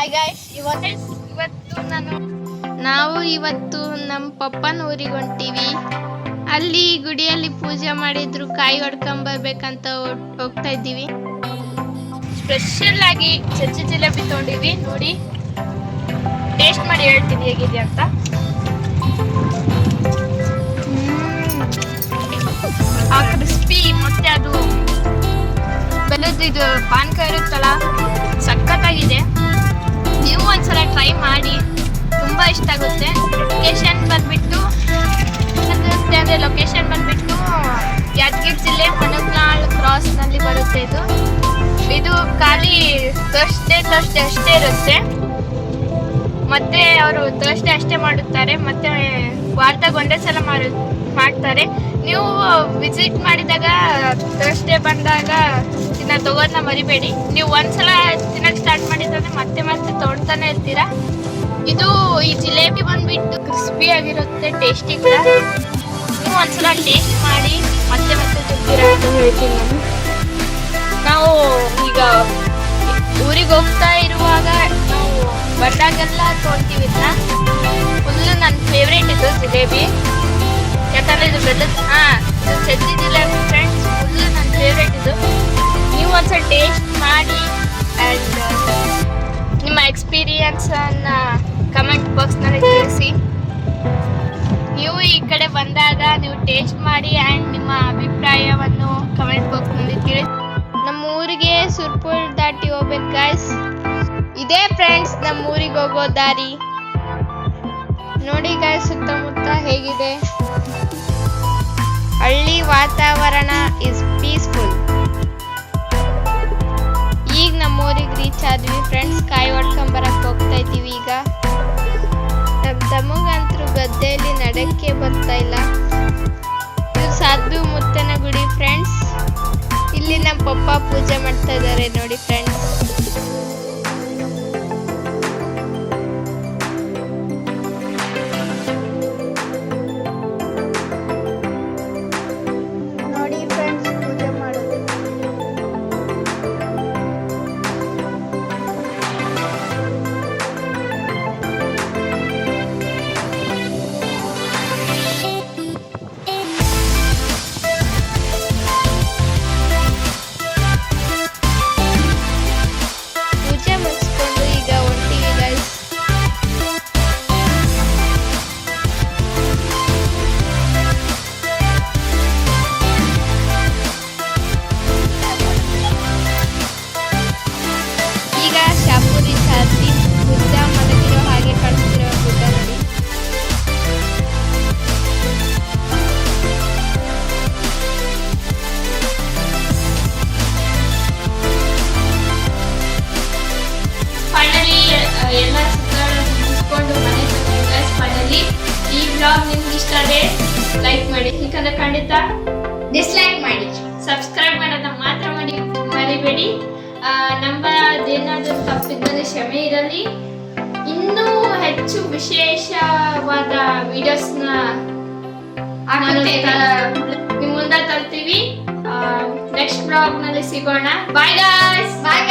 Hi guys ಇವತ್ತು ಇವತ್ತು ನಾನು ನಾವು ಇವತ್ತು ನಮ್ಮ ಪಪ್ಪನ ಊರಿಗೆ ಹೊಂಟೀವಿ. ಅಲ್ಲಿ ಗುಡಿಯಲ್ಲಿ ಪೂಜೆ ಮಾಡಿದ್ರು ಕಾಯಿ ಹೊಡ್ಕೊಂಡ್ ಬರ್ಬೇಕಂತ ಹೋಗ್ತಾ ಇದ್ದೀವಿ. ಸ್ಪೆಷಲ್ ಆಗಿ ಚಚ್ಚಿ ಜಿಲೇಬಿ ತೊಗೊಂಡಿವಿ ನೋಡಿ. ಟೇಸ್ಟ್ ಮಾಡಿ ಹೇಳ್ತೀನಿ ಹೇಗಿದೆ ಅಂತ. ಆ ಕ್ರಿಸ್ಪಿ ಮತ್ತೆ ಅದು ಬೆಲ್ಲದ ಇದು ಪಾನಕ ಇರುತ್ತಲ್ಲ ಅಂದರೆ ಲೊಕೇಶನ್ ಬಂದ್ಬಿಟ್ಟು ಯಾದಗಿರಿ ಜಿಲ್ಲೆ ಕ್ರಾಸ್ನಲ್ಲಿ ಬರುತ್ತೆ ಇದು. ಇದು ಖಾಲಿ ತರ್ಸ್ಡೇ ತರ್ಸ್ಡೇ ಅಷ್ಟೇ ಇರುತ್ತೆ. ಮತ್ತೆ ಅವರು ತರ್ಸ್ಡೇ ಅಷ್ಟೇ ಮಾಡುತ್ತಾರೆ. ಮತ್ತೆ ವಾರದಾಗ ಒಂದೇ ಸಲ ಮಾಡು ಮಾಡ್ತಾರೆ. ನೀವು ವಿಸಿಟ್ ಮಾಡಿದಾಗ ತರ್ಸ್ಡೇ ಬಂದಾಗ ಇದನ್ನ ತಗೋದನ್ನ ಮರಿಬೇಡಿ. ನೀವು ಒಂದ್ಸಲ ತಿನ್ನಕ್ಕೆ ಸ್ಟಾರ್ಟ್ ಮಾಡಿದ್ರೆ ಮತ್ತೆ ಮತ್ತೆ ತೊಗೊಳ್ತಾನೆ ಇರ್ತೀರಾ? ಇದು ಈ ಜಿಲೇಬಿ ಬಂದ್ಬಿಟ್ಟು ಕ್ರಿಸ್ಪಿ ಆಗಿರುತ್ತೆ ಟೇಸ್ಟಿ ಕೂಡ. ನೀವು ಒಂದ್ಸಲ ಟೇಸ್ಟ್ ಮಾಡಿ ಮತ್ತೆ ಮತ್ತೆ ತಿಂತೀರಾ ಅಂತ ಹೇಳ್ತೀನಿ ನಾನು. ನಾವು ಈಗ ಊರಿಗೆ ಹೋಗ್ತಾ ಇರುವಾಗ ನಾವು ಬಂದಾಗೆಲ್ಲ ತೊಗೊಳ್ತೀವಿ ಇದನ್ನ ಫುಲ್ಲು ನನ್ನ ಫೇವ್ರೇಟ್ ಇದು ಜಿಲೇಬಿ. ಯಾಕಂದ್ರೆ ಇದು ಬೆಲ್ಲದ ಹಾಂ, ಇದು ಜಿಲೇಬಿ ಫ್ರೆಂಡ್ಸ್ ಫುಲ್ಲು ನನ್ನ ಫೇವ್ರೇಟ್ ಇದು. ನೀವು ಒಂದ್ಸಲ ಟೇಸ್ಟ್ ಮಾಡಿ ಆ್ಯಂಡ್ ನಿಮ್ಮ ಎಕ್ಸ್ಪೀರಿಯನ್ಸನ್ನು ಕಮೆಂಟ್ ಬಾಕ್ಸ್ನಲ್ಲಿ ತಿಳಿಸಿ. ನೀವು ಈ ಕಡೆ ಬಂದಾಗ ನೀವು ಟೇಸ್ಟ್ ಮಾಡಿ ಆ್ಯಂಡ್ ನಿಮ್ಮ ಅಭಿಪ್ರಾಯವನ್ನು ಕಮೆಂಟ್ ಬಾಕ್ಸ್ನಲ್ಲಿ ತಿಳಿಸಿ. ನಮ್ಮ ಊರಿಗೆ ಸುರ್ಪುರ್ ದಾಟಿ ಹೋಗ್ಬೇಕು ಗಾಯ್ಸ್ ಇದೇ ಫ್ರೆಂಡ್ಸ್ ನಮ್ಮ ಊರಿಗೆ ಹೋಗೋ ದಾರಿ. ನೋಡಿ ಗಾಯ್ಸ್ ಸುತ್ತಮುತ್ತ ಹೇಗಿದೆ. ಹಳ್ಳಿ ವಾತಾವರಣ ಇಸ್ ಪೀಸ್ಫುಲ್ ಈಗ ನಮ್ಮ ಊರಿಗೆ ರೀಚ್ ಆದ್ವಿ ಫ್ರೆಂಡ್ಸ್ ಕಾಯಿ ಹೊಡ್ಕೊಂಡ್ ಬರಕ್ ಹೋಗ್ತಾ ಇದ್ದೀವಿ ಈಗ. ನಮ್ಮ ತಮ್ಮಗಂತೂ ಗದ್ದೆಯಲ್ಲಿ ನಡಕ್ಕೆ ಬರ್ತಾ ಇಲ್ಲ. ಇದು ಸಾಧು ಮುತ್ತನ ಗುಡಿ ಫ್ರೆಂಡ್ಸ್ ಇಲ್ಲಿ ನಮ್ಮ ಪಪ್ಪ ಪೂಜೆ ಮಾಡ್ತಾ ಇದ್ದಾರೆ ನೋಡಿ ಫ್ರೆಂಡ್ಸ್ ಇಷ್ಟ ಆದರೆ ಲೈಕ್ ಮಾಡಿ. ಯಾಕಂದ್ರೆ ಖಂಡಿತ ಡಿಸ್ಲೈಕ್ ಮಾಡಿ. ಸಬ್ಸ್ಕ್ರೈಬ್ ಮಾಡೋದನ್ನ ಮಾತ್ರ ಮಾಡಿ ಮರಿಬೇಡಿ. ನಮ್ಮ ಏನಾದ್ರು ತಪ್ಪಿದ್ದಲ್ಲಿ ಕ್ಷಮೆ ಇರಲಿ. ಇನ್ನೂ ಹೆಚ್ಚು ವಿಶೇಷವಾದ ವಿಡಿಯೋಸ್ನ ನಿಮ್ಮ ಮುಂದೆ ತರ್ತೀವಿ. ನೆಕ್ಸ್ಟ್ ಬ್ಲಾಗ್ನಲ್ಲಿ ಸಿಗೋಣ. ಬಾಯ್ ಗಾಯ್ಸ್ ಬಾಯ್